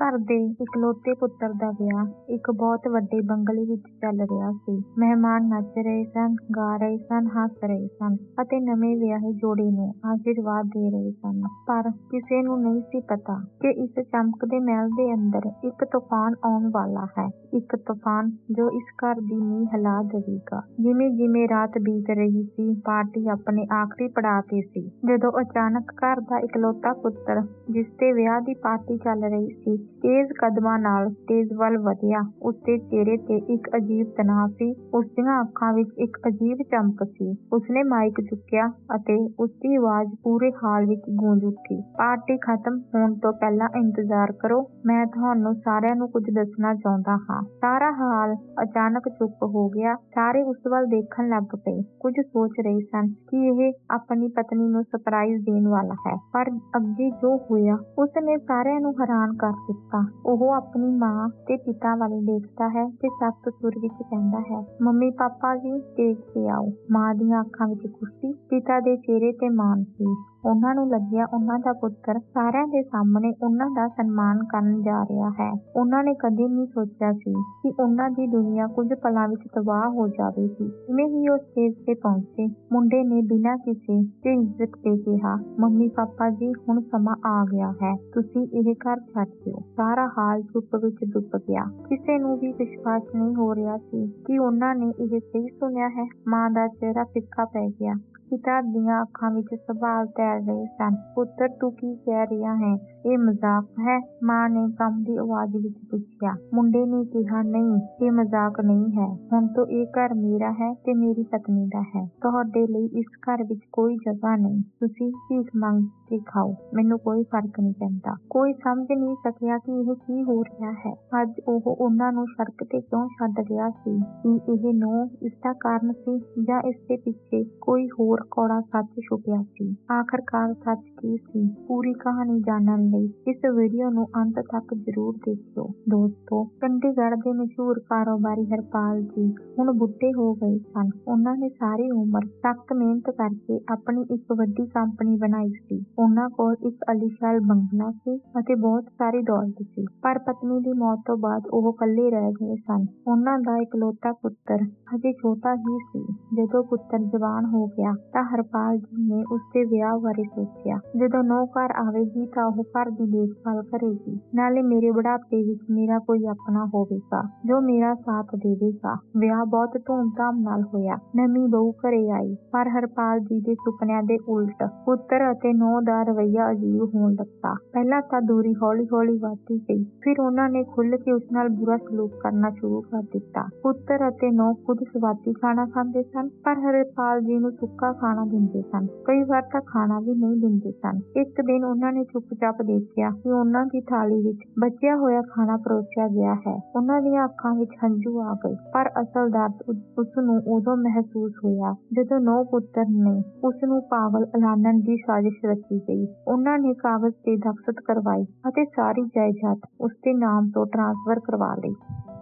ਘਰ ਦੇ ਇਕਲੌਤੇ ਪੁੱਤਰ ਦਾ ਵਿਆਹ ਇੱਕ ਬਹੁਤ ਵੱਡੇ ਬੰਗਲੇ ਵਿੱਚ ਚੱਲ ਰਿਹਾ ਸੀ। ਮਹਿਮਾਨ ਨੱਚ ਰਹੇ ਸਨ, ਗਾ ਰਹੇ ਸਨ, ਹੱਸ ਰਹੇ ਸਨ ਅਤੇ ਨਵੇਂ ਵਿਆਹੇ ਜੋੜੇ ਨੂੰ ਆਸ਼ੀਰਵਾਦ ਦੇ ਰਹੇ ਸਨ। ਪਰ ਕਿਸੇ ਨੂੰ ਨਹੀਂ ਸੀ ਪਤਾ ਕਿ ਇਸ ਚਮਕਦੇ ਮਹਿਲ ਦੇ ਅੰਦਰ ਇੱਕ ਤੂਫਾਨ ਆਉਣ ਵਾਲਾ ਹੈ। ਇੱਕ ਤੂਫਾਨ ਜੋ ਇਸ ਘਰ ਦੀ ਨੀਂਹ ਹਿਲਾ ਦੇਵੇਗਾ। ਜਿਵੇਂ-ਜਿਵੇਂ ਰਾਤ ਬੀਤ ਰਹੀ ਸੀ, ਪਾਰਟੀ ਆਪਣੇ ਆਖਰੀ ਪੜਾਅ 'ਤੇ ਸੀ, ਜਦੋਂ ਅਚਾਨਕ ਘਰ ਦਾ ਇਕਲੌਤਾ ਪੁੱਤਰ, ਜਿਸਦੇ ਵਿਆਹ ਦੀ ਪਾਰਟੀ ਚੱਲ ਰਹੀ ਸੀ, ਤੇਜ਼ ਕਦਮਾਂ ਨਾਲ ਸਟੇਜ ਵੱਲ ਵਧਿਆ। ਉਸਦੇ ਚਿਹਰੇ 'ਤੇ ਇੱਕ ਅਜੀਬ ਤਣਾਅ ਸੀ, ਉਸਦੀਆਂ ਅੱਖਾਂ ਵਿੱਚ ਇੱਕ ਅਜੀਬ ਚਮਕ ਸੀ। ਉਸਨੇ ਮਾਈਕ ਚੁੱਕਿਆ ਅਤੇ ਉਸਦੀ ਆਵਾਜ਼ ਪੂਰੇ ਹਾਲ ਵਿੱਚ ਗੂੰਜ ਉੱਠੀ, "ਪਾਰਟੀ ਖਤਮ ਹੋਣ ਤੋਂ ਪਹਿਲਾਂ ਇੰਤਜ਼ਾਰ ਕਰੋ, ਮੈਂ ਤੁਹਾਨੂੰ ਸਾਰਿਆਂ ਨੂੰ ਕੁਝ ਦੱਸਣਾ ਚਾਹੁੰਦਾ ਹਾਂ।" ਸਾਰਾ ਹਾਲ ਅਚਾਨਕ ਚੁੱਪ ਹੋ ਗਿਆ। ਸਾਰੇ ਉਸ ਵੱਲ ਦੇਖਣ ਲੱਗ ਪਏ, ਕੁਝ ਸੋਚ ਰਹੇ ਸਨ ਕਿ ਇਹ ਆਪਣੀ ਪਤਨੀ ਨੂੰ ਸਰਪ੍ਰਾਈਜ਼ ਦੇਣ ਵਾਲਾ ਹੈ। ਪਰ ਅੱਗੇ ਜੋ ਹੋਇਆ, ਉਸਨੇ ਸਾਰਿਆਂ ਨੂੰ ਹੈਰਾਨ ਕਰ ਦਿੱਤਾ। ਉਹ ਆਪਣੀ ਮਾਂ ਤੇ ਪਿਤਾ ਵੱਲ ਦੇਖਦਾ ਹੈ ਤੇ ਸਖਤ ਸੁਰ ਵਿੱਚ ਕਹਿੰਦਾ ਹੈ, "ਮੰਮੀ-ਪਾਪਾ ਜੀ, ਦੇਖ ਕੇ ਆਓ।" ਮਾਂ ਦੀਆਂ ਅੱਖਾਂ ਵਿੱਚ ਖੁਸ਼ੀ, ਪਿਤਾ ਦੇ ਚਿਹਰੇ 'ਤੇ ਮਾਣ ਸੀ। ਉਨ੍ਹਾਂ ਨੂੰ ਲੱਗਿਆ ਉਹਨਾਂ ਦਾ ਪੁੱਤਰ ਸਾਰਿਆਂ ਦੇ ਸਾਹਮਣੇ ਉਹਨਾਂ ਦਾ ਸਨਮਾਨ ਕਰਨ ਜਾ ਰਿਹਾ ਹੈ। ਉਹਨਾਂ ਨੇ ਕਦੇ ਨਹੀਂ ਸੋਚਿਆ ਸੀ ਕਿ ਉਨ੍ਹਾਂ ਦੀ ਦੁਨੀਆ ਕੁਝ ਪਲਾਂ ਵਿੱਚ ਤਬਾਹ ਹੋ ਜਾਵੇਗੀ। ਜਿਵੇਂ ਹੀ ਉਹ ਸਟੇਜ 'ਤੇ ਪਹੁੰਚੇ, ਮੁੰਡੇ ਨੇ ਬਿਨਾਂ ਕਿਸੇ ਝਿਜਕ ਦੇ ਕਿਹਾ, "ਮੰਮੀ-ਪਾਪਾ ਜੀ, ਹੁਣ ਸਮਾਂ ਆ ਗਿਆ ਹੈ, ਤੁਸੀਂ ਇਹ ਘਰ ਛੱਡ ਦਿਓ।" ਸਾਰਾ ਹਾਲ ਚੁੱਪ ਵਿੱਚ ਡੁੱਬ ਗਿਆ। ਕਿਸੇ ਨੂੰ ਵੀ ਵਿਸ਼ਵਾਸ ਨਹੀਂ ਹੋ ਰਿਹਾ ਸੀ ਕਿ ਉਹਨਾਂ ਨੇ ਇਹ ਸਹੀ ਸੁਣਿਆ ਹੈ। ਮਾਂ ਦਾ ਚਿਹਰਾ ਫਿੱਕਾ ਪੈ ਗਿਆ। ਪਿਤਾ ਦੀਆਂ ਅੱਖਾਂ ਵਿੱਚ ਸਵਾਲ ਤੈਰ ਰਹੇ ਸਨ, "ਪੁੱਤਰ, ਤੂੰ ਕੀ ਕਹਿ ਰਿਹਾ ਹੈਂ? ਇਹ ਮਜ਼ਾਕ ਹੈ?" ਮਾਂ ਨੇ ਕੰਬਦੀ ਆਵਾਜ਼ ਵਿੱਚ ਪੁੱਛਿਆ। ਮੁੰਡੇ ਨੇ ਕਿਹਾ, "ਨਹੀਂ, ਇਹ ਮਜ਼ਾਕ ਨਹੀਂ ਹੈ। ਹੁਣ ਤੋਂ ਇਹ ਘਰ ਮੇਰਾ ਹੈ ਤੇ ਮੇਰੀ ਪਤਨੀ ਦਾ ਹੈ। ਤੁਹਾਡੇ ਲਈ ਇਸ ਘਰ ਵਿੱਚ ਕੋਈ ਜਗ੍ਹਾ ਨਹੀਂ। ਤੁਸੀਂ ਭੀਖ ਮੰਗ ਕੇ ਖਾਓ, ਮੈਨੂੰ ਕੋਈ ਫ਼ਰਕ ਨਹੀਂ ਪੈਂਦਾ।" ਕੋਈ ਸਮਝ ਨਹੀਂ ਸਕਿਆ ਕਿ ਇਹ ਕੀ ਹੋ ਰਿਹਾ ਹੈ। ਅੱਜ ਉਹ ਉਨ੍ਹਾਂ ਨੂੰ ਸੜਕ 'ਤੇ ਕਿਉਂ ਛੱਡ ਰਿਹਾ ਸੀ? ਕੀ ਇਹ ਨੂੰਹ ਇਸਦਾ ਕਾਰਨ ਸੀ ਜਾਂ ਇਸਦੇ ਪਿੱਛੇ ਕੋਈ ਹੋਰ ਕੌੜਾ ਸੱਚ ਛੁਪਿਆ ਸੀ? ਆਖਰਕਾਰ ਸੱਚ ਕੀ ਸੀ? ਪੂਰੀ ਕਹਾਣੀ ਜਾਣਨ ਲਈ ਇਸ ਵੀਡੀਓ ਨੂੰ ਅੰਤ ਤੱਕ ਜ਼ਰੂਰ ਦੇਖਿਓ। ਦੋਸਤੋ, ਚੰਡੀਗੜ੍ਹ ਦੇ ਮਸ਼ਹੂਰ ਕਾਰੋਬਾਰੀ ਹਰਪਾਲ ਜੀ ਹੁਣ ਬੁੱਢੇ ਹੋ ਗਏ ਸਨ। ਉਨ੍ਹਾਂ ਨੇ ਸਾਰੀ ਉਮਰ ਸਖ਼ਤ ਮਿਹਨਤ ਕਰਕੇ ਆਪਣੀ ਇੱਕ ਵੱਡੀ ਕੰਪਨੀ ਬਣਾਈ ਸੀ। ਉਨ੍ਹਾਂ ਕੋਲ ਇੱਕ ਆਲੀਸ਼ਾਨ ਬੰਗਲਾ ਸੀ ਅਤੇ ਬਹੁਤ ਸਾਰੀ ਦੌਲਤ ਸੀ। ਪਰ ਪਤਨੀ ਦੀ ਮੌਤ ਤੋਂ ਬਾਅਦ ਉਹ ਇਕੱਲੇ ਰਹਿ ਗਏ ਸਨ। ਉਨ੍ਹਾਂ ਦਾ ਇਕਲੌਤਾ ਪੁੱਤਰ ਅਜੇ ਛੋਟਾ ਹੀ ਸੀ। ਜਦੋਂ ਪੁੱਤਰ ਜਵਾਨ ਹੋ ਗਿਆ ਤਾਂ ਹਰਪਾਲ ਜੀ ਨੇ ਉਸਦੇ ਵਿਆਹ ਬਾਰੇ ਸੋਚਿਆ। ਜਦੋਂ ਨੂੰਹ ਘਰ ਆਵੇਗੀ ਤਾਂ ਉਹ ਘਰ ਦੀ ਦੇਖਭਾਲ ਕਰੇਗੀ। ਨਾਲੇ ਮੇਰੇ ਬੁਢਾਪੇ ਵਿੱਚ ਮੇਰਾ ਕੋਈ ਆਪਣਾ ਹੋਵੇਗਾ, ਜੋ ਮੇਰਾ ਸਾਥ ਦੇਵੇਗਾ। ਵਿਆਹ ਬਹੁਤ ਧੂਮ-ਧਾਮ ਨਾਲ ਹੋਇਆ। ਨਵੀਂ ਬਹੂ ਘਰੇ ਆਈ, ਪਰ ਹਰਪਾਲ ਜੀ ਦੇ ਸੁਪਨਿਆਂ ਦੇ ਉਲਟ ਪੁੱਤਰ ਅਤੇ ਨੂੰਹ ਦਾ ਰਵੱਈਆ ਅਜੀਬ ਹੋਣ ਲੱਗਾ। ਪਹਿਲਾਂ ਤਾਂ ਦੂਰੀ ਹੌਲੀ-ਹੌਲੀ ਵਧਦੀ ਗਈ, ਫਿਰ ਉਨ੍ਹਾਂ ਨੇ ਖੁੱਲ੍ਹ ਕੇ ਉਸ ਨਾਲ ਬੁਰਾ ਸਲੂਕ ਕਰਨਾ ਸ਼ੁਰੂ ਕਰ ਦਿੱਤਾ। ਪੁੱਤਰ ਅਤੇ ਨੂੰਹ ਖੁਦ ਸਵਾਦੀ ਖਾਣਾ ਖਾਂਦੇ ਸਨ, ਪਰ ਹਰਪਾਲ ਜੀ ਨੂੰ ਸੁੱਕਾ ਖਾਣਾ ਦਿੰਦੇ ਸਨ। ਕਈ ਵਾਰ ਤਾਂ ਖਾਣਾ ਵੀ ਨਹੀਂ ਦਿੰਦੇ ਸਨ। ਇੱਕ ਦਿਨ ਉਹਨਾਂ ਨੇ ਚੁੱਪ-ਚਾਪ ਦੇਖਿਆ ਕਿ ਉਨ੍ਹਾਂ ਦੀ ਥਾਲੀ ਵਿੱਚ ਬਚਿਆ ਹੋਇਆ ਖਾਣਾ ਪਰੋਸਿਆ ਗਿਆ ਹੈ। ਉਨ੍ਹਾਂ ਦੀਆਂ ਅੱਖਾਂ ਵਿੱਚ ਹੰਝੂ ਆ ਗਏ। ਪਰ ਅਸਲ ਦਰਦ ਉਸਨੂੰ ਉਦੋਂ ਮਹਿਸੂਸ ਹੋਇਆ ਜਦੋਂ ਨੂੰਹ-ਪੁੱਤਰ ਨੇ ਉਸਨੂੰ ਪਾਗਲ ਐਲਾਨਣ ਦੀ ਸਾਜ਼ਿਸ਼ ਰਚੀ ਗਈ। ਉਹਨਾਂ ਨੇ ਕਾਗਜ਼ 'ਤੇ ਦਸਤਖਤ ਕਰਵਾਏ ਅਤੇ ਸਾਰੀ ਜਾਇਦਾਦ ਉਸਦੇ ਨਾਮ ਤੋਂ ਟ੍ਰਾਂਸਫਰ ਕਰਵਾ ਲਈ।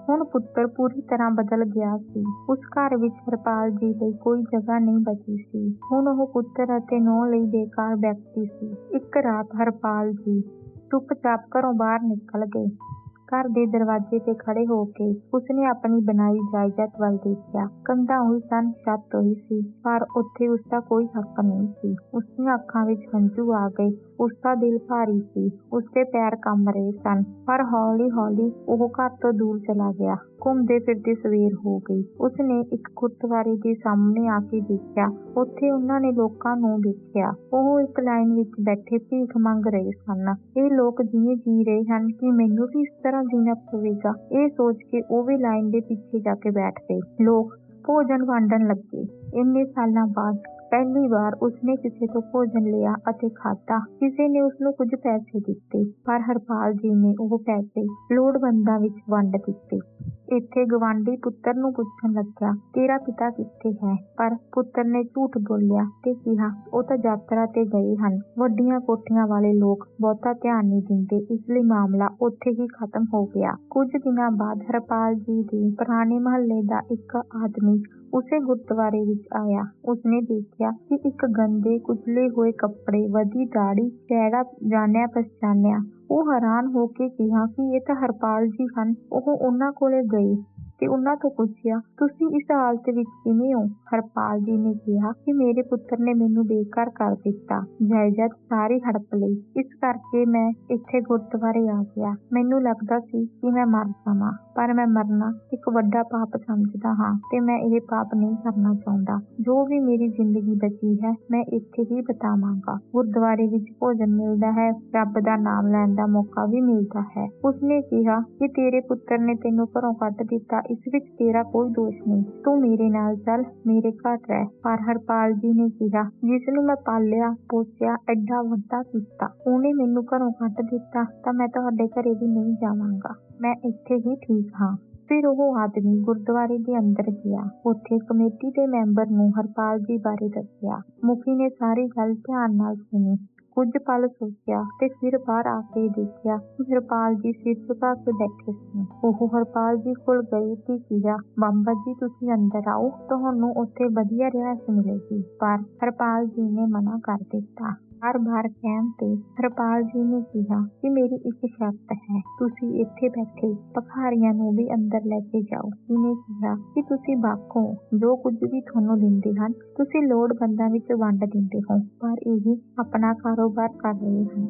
ਹੁਣ ਪੁੱਤਰ ਪੂਰੀ ਤਰ੍ਹਾਂ ਬਦਲ ਗਿਆ ਸੀ। ਉਸ ਘਰ ਵਿੱਚ ਹਰਪਾਲ ਜੀ ਲਈ ਕੋਈ ਜਗ੍ਹਾ ਨਹੀਂ ਬਚੀ ਸੀ। ਹੁਣ ਉਹ ਪੁੱਤਰ ਅਤੇ ਨੂੰਹ ਲਈ ਬੇਕਾਰ ਵਿਅਕਤੀ ਸੀ। ਇੱਕ ਰਾਤ ਹਰਪਾਲ ਜੀ ਚੁੱਪ-ਚਾਪ ਘਰੋਂ ਬਾਹਰ ਨਿਕਲ ਗਏ। ਘਰ ਦੇ ਦਰਵਾਜ਼ੇ 'ਤੇ ਖੜ੍ਹੇ ਹੋ ਕੇ ਉਸਨੇ ਆਪਣੀ ਬਣਾਈ ਜਾਇਦਾਦ ਵੱਲ ਦੇਖਿਆ। ਕੰਧਾਂ ਉਹੀ ਸਨ, ਛੱਤ ਉਹੀ ਸੀ, ਪਰ ਉੱਥੇ ਉਸਦਾ ਕੋਈ ਹੱਕ ਨਹੀਂ ਸੀ। ਉਸਦੀਆਂ ਅੱਖਾਂ ਵਿੱਚ ਹੰਝੂ ਆ ਗਏ। ਉਸਦਾ ਦਿਲ ਭਾਰੀ ਸੀ, ਉਸਦੇ ਪੈਰ ਕੰਬ ਰਹੇ ਸਨ। ਪਰ ਹੌਲੀ-ਹੌਲੀ ਉਹ ਘਰ ਤੋਂ ਦੂਰ ਚਲਾ ਗਿਆ। ਘੁੰਮਦੇ-ਫਿਰਦੇ ਸਵੇਰ ਹੋ ਗਈ। ਉਸਨੇ ਇੱਕ ਗੁਰਦੁਆਰੇ ਦੇ ਸਾਹਮਣੇ ਆ ਕੇ ਦੇਖਿਆ। ਉੱਥੇ ਉਹਨਾਂ ਨੇ ਲੋਕਾਂ ਨੂੰ ਵੇਖਿਆ। ਉਹ ਇੱਕ ਲਾਈਨ ਵਿੱਚ ਬੈਠੇ ਭੀਖ ਮੰਗ ਰਹੇ ਸਨ। ਇਹ ਲੋਕ ਜਿਵੇਂ ਜੀ ਰਹੇ ਹਨ, ਕੀ ਮੈਨੂੰ ਵੀ ਇਸ ਤਰ੍ਹਾਂ ਜੀਣਾ ਪਵੇਗਾ? ਇਹ ਸੋਚ ਕੇ ਉਹ ਵੀ ਲਾਈਨ ਦੇ ਪਿੱਛੇ ਜਾ ਕੇ ਬੈਠ ਗਏ। ਲੋਕ ਭੋਜਨ ਵੰਡਣ ਲੱਗੇ। ਇੰਨੇ ਸਾਲਾਂ ਬਾਅਦ ਪਹਿਲੀ ਵਾਰ ਉਸਨੇ ਕਿਸੇ ਤੋਂ ਭੋਜਨ ਲਿਆ ਅਤੇ ਖਾਧਾ। ਕਿਸੇ ਨੇ ਉਸਨੂੰ ਕੁਝ ਪੈਸੇ ਦਿੱਤੇ, ਪਰ ਹਰਪਾਲ ਜੀ ਨੇ ਉਹ ਪੈਸੇ ਲੋੜਵੰਦਾਂ ਵਿੱਚ ਵੰਡ ਦਿੱਤੇ। ਇੱਥੇ ਗਵਾਂਢੀ ਪੁੱਤਰ ਨੂੰ ਪੁੱਛਣ ਲੱਗਿਆ, "ਤੇਰਾ ਪਿਤਾ ਕਿੱਥੇ ਹੈ?" ਪਰ ਪੁੱਤਰ ਨੇ ਝੂਠ ਬੋਲਿਆ ਤੇ ਕਿਹਾ, "ਉਹ ਤਾਂ ਯਾਤਰਾ 'ਤੇ ਗਏ ਹਨ।" ਵੱਡੀਆਂ ਕੋਠੀਆਂ ਵਾਲੇ ਲੋਕ ਬਹੁਤਾ ਧਿਆਨ ਨਹੀਂ ਦਿੰਦੇ, ਇਸ ਲਈ ਮਾਮਲਾ ਉੱਥੇ ਹੀ ਖਤਮ ਹੋ ਗਿਆ। ਕੁਝ ਦਿਨਾਂ ਬਾਅਦ ਹਰਪਾਲ ਜੀ ਦੇ ਪੁਰਾਣੇ ਮੁਹੱਲੇ ਦਾ ਇੱਕ ਆਦਮੀ ਉਸੇ ਗੁਰਦੁਆਰੇ ਵਿੱਚ ਆਇਆ। ਉਸਨੇ ਦੇਖਿਆ ਕਿ ਇੱਕ ਗੰਦੇ, ਕੁਚਲੇ ਹੋਏ ਕੱਪੜੇ, ਵਧੀ ਦਾੜੀ ਚਿਹਰਾ ਜਾਣਿਆ ਪਛਾਣਿਆ ਉਹ ਹੈਰਾਨ ਹੋ ਕੇ ਕਿਹਾ ਕਿ ਇਹ ਤਾਂ ਹਰਪਾਲ ਜੀ ਹਨ, ਉਹ ਉਹਨਾਂ ਕੋਲ ਗਏ। ਤੇ ਉਹਨਾਂ ਤੋਂ ਪੁੱਛਿਆ, ਤੁਸੀਂ ਇਸ ਹਾਲਤ ਵਿੱਚ ਕਿਵੇਂ ਹੋ? ਹਰਪਾਲ ਜੀ ਨੇ ਕਿਹਾ ਕਿ ਮੇਰੇ ਪੁੱਤਰ ਨੇ ਮੈਨੂੰ ਬੇਘਰ ਕਰ ਦਿੱਤਾ, ਜਾਇਦਾਦ ਸਾਰੀ ਹੜਪ ਲਈ। ਇਸ ਕਰਕੇ ਮੈਂ ਇੱਥੇ ਗੁਰਦੁਆਰੇ ਆ ਗਿਆ। ਮੈਨੂੰ ਲੱਗਦਾ ਸੀ ਕਿ ਮੈਂ ਮਰ ਜਾਵਾਂ, ਪਰ ਮੈਂ ਮਰਨਾ ਇੱਕ ਵੱਡਾ ਪਾਪ ਸਮਝਦਾ ਹਾਂ ਤੇ ਮੈਂ ਇਹ ਪਾਪ ਨਹੀਂ ਕਰਨਾ ਚਾਹੁੰਦਾ। ਜੋ ਵੀ ਮੇਰੀ ਜ਼ਿੰਦਗੀ ਬਚੀ ਹੈ, ਮੈਂ ਇੱਥੇ ਹੀ ਬਿਤਾਵਾਂਗਾ। ਗੁਰਦੁਆਰੇ ਵਿੱਚ ਭੋਜਨ ਮਿਲਦਾ ਹੈ, ਰੱਬ ਦਾ ਨਾਮ ਲੈਣ ਦਾ ਮੌਕਾ ਵੀ ਮਿਲਦਾ ਹੈ। ਉਸਨੇ ਕਿਹਾ ਕਿ ਤੇਰੇ ਪੁੱਤਰ ਨੇ ਤੈਨੂੰ ਘਰੋਂ ਕੱਢ ਦਿੱਤਾ ਇਸ ਵਿੱਚ ਤੇਰਾ ਕੋਈ ਦੋਸ਼ ਨਹੀਂ। ਤੂੰ ਮੇਰੇ ਨਾਲ ਚੱਲ, ਮੇਰੇ ਘਰ ਰਹਿ। ਪਰ ਹਰਪਾਲ ਜੀ ਨੇ ਕਿਹਾ, ਜਿਸ ਨੂੰ ਮੈਂ ਪਾਲਿਆ, ਪੋਸਿਆ, ਐਡਾ ਵੱਡਾ ਕੀਤਾ, ਉਹਨੇ ਮੈਨੂੰ ਘਰੋਂ ਕੱਢ ਦਿੱਤਾ, ਤਾਂ ਮੈਂ ਤੁਹਾਡੇ ਘਰੇ ਵੀ ਨਹੀਂ ਜਾਵਾਂਗਾ। ਮੈਂ ਇੱਥੇ ਹੀ ਠੀਕ ਹਾਂ। ਫਿਰ ਉਹ ਆਦਮੀ ਗੁਰਦੁਆਰੇ ਦੇ ਅੰਦਰ ਗਿਆ। ਉੱਥੇ ਕਮੇਟੀ ਦੇ ਮੈਂਬਰ ਨੂੰ ਹਰਪਾਲ ਜੀ ਬਾਰੇ ਦੱਸਿਆ। ਮੁਖੀ ਨੇ ਸਾਰੀ ਗੱਲ ਧਿਆਨ ਨਾਲ ਸੁਣੀ। ਕੁਝ ਪਲ ਸੋਚਿਆ ਤੇ ਫਿਰ ਬਾਹਰ ਆ ਕੇ ਦੇਖਿਆ ਕਿ ਹਰਪਾਲ ਜੀ ਸਿਰ ਝੁਕਾ ਕੇ ਬੈਠੇ ਸੀ। ਉਹ ਹਰਪਾਲ ਜੀ ਕੋਲ ਗਏ ਤੇ ਕਿਹਾ ਬਾਬਾ ਜੀ, ਤੁਸੀਂ ਅੰਦਰ ਆਓ, ਤੁਹਾਨੂੰ ਉੱਥੇ ਵਧੀਆ ਰਿਹਾਇਸ਼ ਮਿਲੇਗੀ। ਪਰ ਹਰਪਾਲ ਜੀ ਨੇ ਮਨਾ ਕਰ ਦਿੱਤਾ। ਬਾਰ-ਬਾਰ ਕਹਿਣ ਤੇ ਹਰਪਾਲ ਜੀ ਨੇ ਕਿਹਾ ਕਿ ਮੇਰੀ ਇੱਕ ਸ਼ਰਤ ਹੈ, ਤੁਸੀਂ ਇੱਥੇ ਬੈਠੇ ਭਖਾਰੀਆਂ ਨੂੰ ਵੀ ਅੰਦਰ ਲੈ ਕੇ ਜਾਓ। ਇਹਨੇ ਕਿਹਾ ਕਿ ਤੁਸੀਂ ਬਾਖੋ ਜੋ ਕੁਝ ਵੀ ਤੁਹਾਨੂੰ ਦਿੰਦੇ ਹਨ, ਤੁਸੀਂ ਲੋੜਵੰਦਾਂ ਵਿੱਚ ਵੰਡ ਦਿੰਦੇ ਹੋ, ਪਰ ਇਹ ਆਪਣਾ ਕਾਰੋਬਾਰ ਕਰ ਰਹੇ ਹਨ।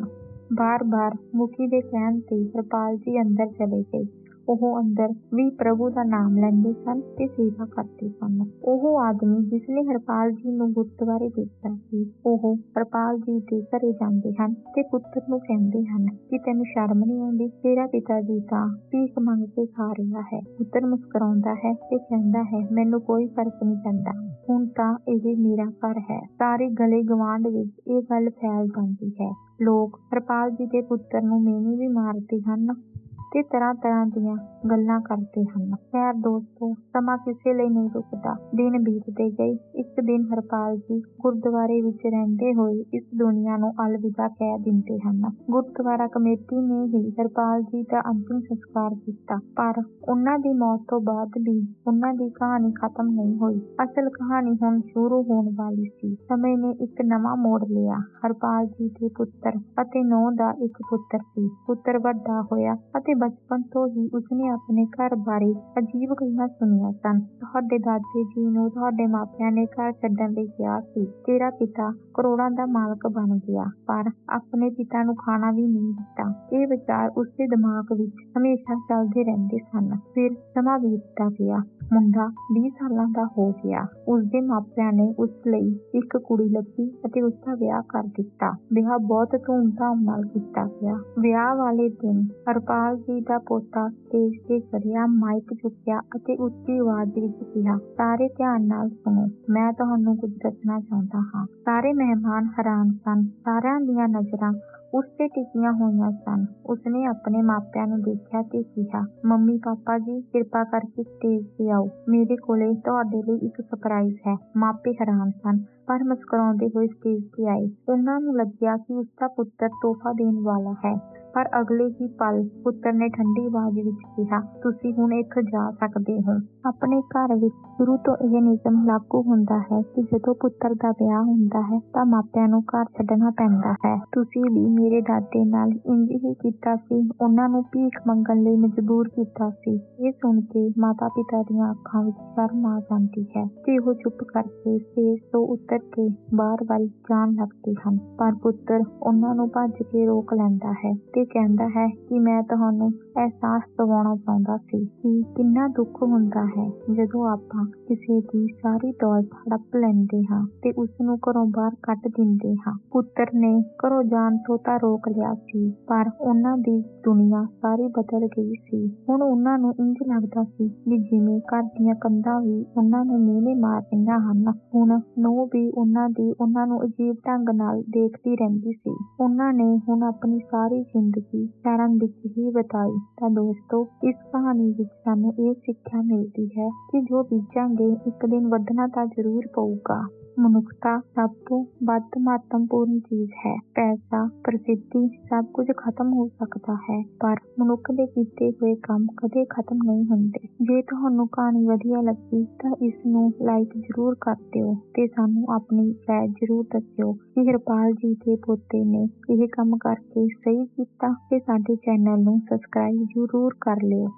ਬਾਰ-ਬਾਰ ਮੁਖੀ ਦੇ ਕਹਿਣ ਤੇ ਹਰਪਾਲ ਜੀ ਅੰਦਰ ਚਲੇ ਗਏ। ਉਹ ਅੰਦਰ ਵੀ ਪ੍ਰਭੂ ਦਾ ਨਾਮ ਲੈਂਦੇ ਸਨ ਤੇ ਸੇਵਾ ਕਰਦੇ ਸਨ। ਉਹ ਆਦਮੀ ਜਿਸਨੇ ਹਰਪਾਲ ਜੀ ਨੂੰ ਗੁਰਦੁਆਰੇ ਦੇਖਿਆ ਸੀ, ਉਹ ਹਰਪਾਲ ਜੀ ਦੇ ਘਰੇ ਜਾਂਦੇ ਹਨ ਤੇ ਪੁੱਤਰ ਨੂੰ ਕਹਿੰਦੇ ਹਨ ਕਿ ਤੈਨੂੰ ਸ਼ਰਮ ਨਹੀਂ ਆਉਂਦੀ? ਤੇਰਾ ਪਿਤਾ ਜੀ ਤਾਂ ਭੀਖ ਮੰਗ ਕੇ ਖਾ ਰਿਹਾ ਹੈ। ਪੁੱਤਰ ਮੁਸਕਰਾਉਂਦਾ ਹੈ ਤੇ ਕਹਿੰਦਾ ਹੈ, ਮੈਨੂੰ ਕੋਈ ਫ਼ਰਕ ਨਹੀਂ ਪੈਂਦਾ। ਹੁਣ ਤਾਂ ਇਹ ਮੇਰਾ ਘਰ ਹੈ। ਸਾਰੇ ਗਲੇ ਗਵਾਂਢ ਵਿੱਚ ਇਹ ਗੱਲ ਫੈਲ ਜਾਂਦੀ ਹੈ। ਲੋਕ ਹਰਪਾਲ ਜੀ ਦੇ ਪੁੱਤਰ ਨੂੰ ਮੇਨੀ ਵੀ ਮਾਰਦੇ ਹਨ। ਤੇ ਤਰ੍ਹਾਂ ਤਰ੍ਹਾਂ ਦੀਆਂ ਗੱਲਾਂ ਕਰਦੇ ਹਨ। ਖੈਰ ਦੋਸਤੋ, ਸਮਾਂ ਕਿਸੇ ਲਈ ਨਹੀਂ ਰੁਕਦਾ। ਦਿਨ ਬੀਤਦੇ ਗਏ। ਇੱਕ ਦਿਨ ਹਰਪਾਲ ਜੀ ਗੁਰਦੁਆਰੇ ਵਿੱਚ ਰਹਿੰਦੇ ਹੋਏ ਇਸ ਦੁਨੀਆ ਨੂੰ ਅਲਵਿਦਾ ਕਹਿ ਦਿੰਦੇ ਹਨ। ਗੁਰਦੁਆਰਾ ਕਮੇਟੀ ਨੇ ਹੀ ਹਰਪਾਲ ਜੀ ਦਾ ਅੰਤਿਮ ਸੰਸਕਾਰ ਕੀਤਾ। ਪਰ ਉਹਨਾਂ ਦੀ ਮੌਤ ਤੋਂ ਬਾਅਦ ਵੀ ਉਹਨਾਂ ਦੀ ਕਹਾਣੀ ਖਤਮ ਨਹੀਂ ਹੋਈ। ਅਸਲ ਕਹਾਣੀ ਹੁਣ ਸ਼ੁਰੂ ਹੋਣ ਵਾਲੀ ਸੀ। ਸਮੇਂ ਨੇ ਇੱਕ ਨਵਾਂ ਮੋੜ ਲਿਆ। ਹਰਪਾਲ ਜੀ ਦੇ ਪੁੱਤਰ ਅਤੇ ਨੌ ਦਾ ਇੱਕ ਪੁੱਤਰ ਸੀ। ਪੁੱਤਰ ਵੱਡਾ ਹੋਇਆ ਅਤੇ ਬਚਪਨ ਤੋਂ ਹੀ ਉਸਨੇ ਆਪਣੇ ਘਰ ਬਾਰੇ ਅਜੀਬ ਗੱਲਾਂ ਸੁਣੀਆਂ ਸਨ। ਤੁਹਾਡੇ ਦਾਦੇ ਜੀ ਨੂੰ ਤੁਹਾਡੇ ਮਾਪਿਆਂ ਨੇ ਘਰ ਛੱਡਣ ਲਈ ਕਿਹਾ ਸੀ। ਤੇਰਾ ਪਿਤਾ ਕਰੋੜਾਂ ਦਾ ਮਾਲਕ ਬਣ ਗਿਆ, ਪਰ ਆਪਣੇ ਪਿਤਾ ਨੂੰ ਖਾਣਾ ਵੀ ਨਹੀਂ ਦਿੱਤਾ। ਇਹ ਵਿਚਾਰ ਉਸਦੇ ਦਿਮਾਗ ਵਿੱਚ ਹਮੇਸ਼ਾ ਚਲਦੇ ਰਹਿੰਦੇ ਸਨ। ਫਿਰ ਸਮਾਂ ਬੀਤਦਾ ਗਿਆ। ਮੁੰਡਾ ਵੀਹ ਸਾਲਾਂ ਦਾ ਹੋ ਗਿਆ। ਉਸਦੇ ਮਾਪਿਆਂ ਨੇ ਉਸ ਲਈ ਇੱਕ ਕੁੜੀ ਲੱਭੀ ਅਤੇ ਉਸਦਾ ਵਿਆਹ ਕਰ ਦਿੱਤਾ। ਵਿਆਹ ਬਹੁਤ ਧੂਮ ਧਾਮ ਨਾਲ ਕੀਤਾ ਗਿਆ। ਵਿਆਹ ਵਾਲੇ ਦਿਨ ਹਰਪਾਲ ਜੀ ਦਾ ਪੋਤਾ ਸਟੇਜ ਤੇ ਚੜਿਆ ਮਾਈਕ ਚੁੱਕਿਆ ਅਤੇ ਉੱਚੀ ਆਵਾਜ਼ ਵਿੱਚ ਕਿਹਾ, ਸਾਰੇ ਧਿਆਨ ਨਾਲ ਸੁਣੋ, ਮੈਂ ਤੁਹਾਨੂੰ ਕੁਝ ਦੱਸਣਾ ਚਾਹੁੰਦਾ ਹਾਂ। ਸਾਰੇ ਮਹਿਮਾਨ ਹੈਰਾਨ ਸਨ, ਸਾਰਿਆਂ ਦੀਆਂ ਨਜ਼ਰਾਂ ਉਸ ਤੇ ਟਿਕੀਆਂ ਹੋਈਆਂ ਸਨ। ਉਸਨੇ ਆਪਣੇ ਮਾਪਿਆਂ ਨੂੰ ਦੇਖਿਆ ਤੇ ਕਿਹਾ, ਮੰਮੀ, ਪਾਪਾ ਜੀ, ਕਿਰਪਾ ਕਰਕੇ ਸਟੇਜ ਤੇ ਆਓ। ਮੇਰੇ ਕੋਲੇ ਤੁਹਾਡੇ ਲਈ ਇੱਕ ਸਰਪ੍ਰਾਈਜ਼ ਹੈ। ਮਾਪੇ ਹੈਰਾਨ ਸਨ, ਪਰ ਮੁਸਕਰਾਉਂਦੇ ਹੋਏ ਸਟੇਜ ਤੇ ਆਏ। ਉਹਨਾਂ ਨੂੰ ਲੱਗਿਆ ਕਿ ਉਸਦਾ ਪੁੱਤਰ ਤੋਹਫਾ ਦੇਣ ਵਾਲਾ ਹੈ। ਪਰ ਅਗਲੇ ਹੀ ਪਲ ਪੁੱਤਰ ਨੇ ਠੰਡੀ ਆਵਾਜ਼ ਵਿੱਚ ਕਿਹਾ, ਤੁਸੀਂ ਹੁਣ ਇੱਥੋਂ ਜਾ ਸਕਦੇ ਹੋ। ਆਪਣੇ ਘਰ ਵਿੱਚ ਸ਼ੁਰੂ ਤੋਂ ਇਹ ਨਿਯਮ ਲਾਗੂ ਹੁੰਦਾ ਹੈ ਕਿ ਜਦੋਂ ਪੁੱਤਰ ਦਾ ਵਿਆਹ ਹੁੰਦਾ ਹੈ ਤਾਂ ਮਾਪਿਆਂ ਨੂੰ ਘਰ ਛੱਡਣਾ ਪੈਂਦਾ ਹੈ। ਤੁਸੀਂ ਵੀ ਮੇਰੇ ਦਾਦੇ ਨਾਲ ਇੰਜ ਹੀ ਕੀਤਾ ਸੀ। ਉਹਨਾਂ ਨੂੰ ਭੀਖ ਮੰਗਣ ਲਈ ਮਜਬੂਰ ਕੀਤਾ ਸੀ। ਇਹ ਸੁਣ ਕੇ ਮਾਤਾ ਪਿਤਾ ਦੀਆਂ ਅੱਖਾਂ ਵਿੱਚ ਸ਼ਰਮ ਆ ਜਾਂਦੀ ਹੈ ਤੇ ਉਹ ਚੁੱਪ ਕਰਕੇ ਸਟੇਜ ਤੋਂ ਉਤਰ ਕੇ ਬਾਰ ਵੱਲ ਜਾਣ ਲੱਗਦੇ ਹਨ। ਪਰ ਪੁੱਤਰ ਉਹਨਾਂ ਨੂੰ ਭੱਜ ਕੇ ਰੋਕ ਲੈਂਦਾ ਹੈ ਤੇ ਕਹਿੰਦਾ ਹੈ ਕਿ ਮੈਂ ਤੁਹਾਨੂੰ ਅਹਿਸਾਸ ਦਿਵਾਉਣਾ ਚਾਹੁੰਦਾ ਸੀ ਕਿ ਕਿੰਨਾ ਦੁੱਖ ਹੁੰਦਾ ਹੈ ਜਦੋਂ ਆਪਾਂ ਕਿਸੇ ਦੀ ਸਾਰੀ ਦੌਲਤ ਹੜਪ ਲੈਂਦੇ ਹਾਂ ਤੇ ਉਸ ਨੂੰ ਘਰੋਂ ਬਾਹਰ ਕੱਢ ਦਿੰਦੇ ਹਾਂ। ਪੁੱਤਰ ਨੇ ਘਰੋਂ ਜਾਣ ਤੋਂ ਤਾਂ ਰੋਕ ਲਿਆ ਸੀ, ਪਰ ਉਹਨਾਂ ਦੀ ਦੁਨੀਆ ਸਾਰੀ ਬਦਲ ਗਈ ਸੀ। ਹੁਣ ਉਹਨਾਂ ਨੂੰ ਇੰਜ ਲੱਗਦਾ ਸੀ ਕਿ ਜਿਵੇਂ ਘਰ ਦੀਆਂ ਕੰਧਾਂ ਵੀ ਉਹਨਾਂ ਨੂੰ ਮਿਹਣੇ ਮਾਰ ਰਹੀਆਂ ਹਨ। ਹੁਣ ਨੋ ਵੀ ਉਹਨਾਂ ਦੀ ਉਹਨਾਂ ਨੂੰ ਅਜੀਬ ਢੰਗ ਨਾਲ ਦੇਖਦੀ ਰਹਿੰਦੀ ਸੀ। ਉਹਨਾਂ ਨੇ ਹੁਣ ਆਪਣੀ ਸਾਰੀ ਜ਼ਿੰਦਗੀ ਸ਼ਰਮ ਵਿੱਚ ਹੀ ਬਿਤਾਈ। ਤਾਂ ਦੋਸਤੋ, ਇਸ ਕਹਾਣੀ ਵਿੱਚ ਸਾਨੂੰ ਇਹ ਸਿੱਖਿਆ ਮਿਲਦੀ ਹੈ ਕਿ ਜੋ ਬੀਜਾਂਗੇ, ਇੱਕ ਦਿਨ ਵੱਢਣਾ ਤਾਂ ਜ਼ਰੂਰ ਪਊਗਾ। ਮਨੁੱਖਤਾ ਸਭ ਤੋਂ ਵੱਧ ਮਹੱਤਵਪੂਰਨ ਚੀਜ਼ ਹੈ। ਪੈਸਾ, ਪ੍ਰਸਿੱਧੀ ਸਭ ਕੁਝ ਖਤਮ ਹੋ ਸਕਦਾ ਹੈ, ਪਰ ਮਨੁੱਖ ਦੇ ਕੀਤੇ ਹੋਏ ਕੰਮ ਕਦੇ ਖਤਮ ਨਹੀਂ ਹੁੰਦੇ। ਜੇ ਤੁਹਾਨੂੰ ਕਹਾਣੀ ਵਧੀਆ ਲੱਗੀ ਤਾਂ ਇਸ ਨੂੰ ਲਾਈਕ ਜ਼ਰੂਰ ਕਰ ਦਿਓ ਤੇ ਸਾਨੂੰ ਆਪਣੀ ਰਾਏ ਜ਼ਰੂਰ ਦੱਸਿਓ ਕਿ ਹਰਪਾਲ ਜੀ ਦੇ ਪੋਤੇ ਨੇ ਇਹ ਕੰਮ ਕਰਕੇ ਸਹੀ ਕੀਤਾ ਤੇ ਸਾਡੇ ਚੈਨਲ ਨੂੰ ਸਬਸਕ੍ਰਾਈਬ ਜ਼ਰੂਰ ਕਰ ਲਿਓ।